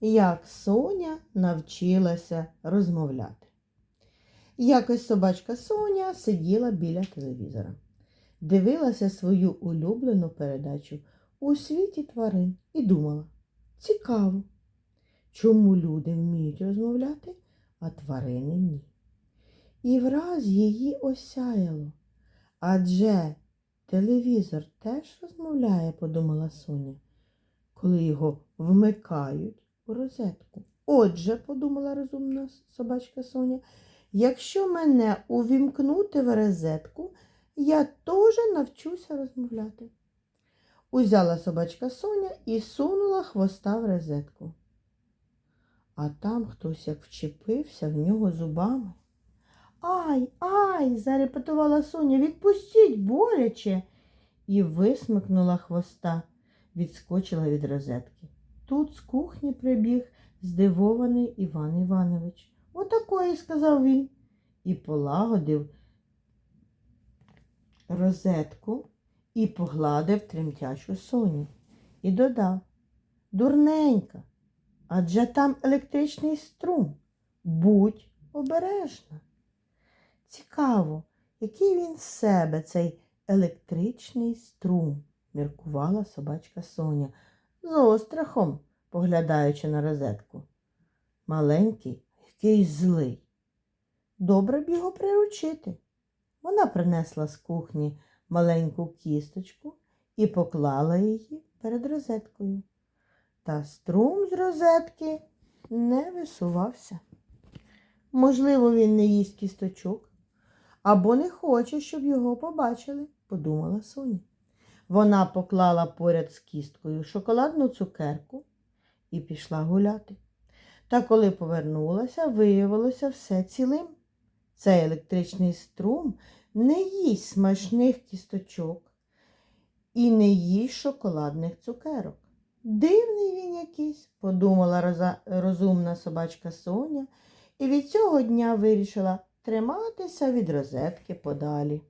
як Соня навчилася розмовляти. Якось собачка Соня сиділа біля телевізора, дивилася свою улюблену передачу у світі тварин і думала: цікаво, чому люди вміють розмовляти, а тварини ні. І враз її осяяло. Адже телевізор теж розмовляє, подумала Соня, коли його вмикають розетку. Отже, подумала розумна собачка Соня, якщо мене увімкнути в розетку, я теж навчуся розмовляти. Узяла собачка Соня і сунула хвоста в розетку. А там хтось як вчепився в нього зубами. Ай, ай, зарепетувала Соня, відпустіть боляче. І висмикнула хвоста, відскочила від розетки. Тут з кухні прибіг здивований Іван Іванович. Отакої, сказав він, і полагодив розетку і погладив тремтячу Соню. І додав Дурненька, адже там електричний струм. Будь обережна. Цікаво, який він з себе цей електричний струм, міркувала собачка Соня, з острахом поглядаючи на розетку. Маленький, який злий. Добре б його приручити. Вона принесла з кухні маленьку кісточку і поклала її перед розеткою. Та струм з розетки не висувався. Можливо, він не їсть кісточок або не хоче, щоб його побачили, подумала Соня. Вона поклала поряд з кісткою шоколадну цукерку і пішла гуляти. Та коли повернулася, виявилося все цілим. Цей електричний струм не їсть смачних кісточок і не їсть шоколадних цукерок. Дивний він якийсь, подумала розумна собачка Соня, і від цього дня вирішила триматися від розетки подалі.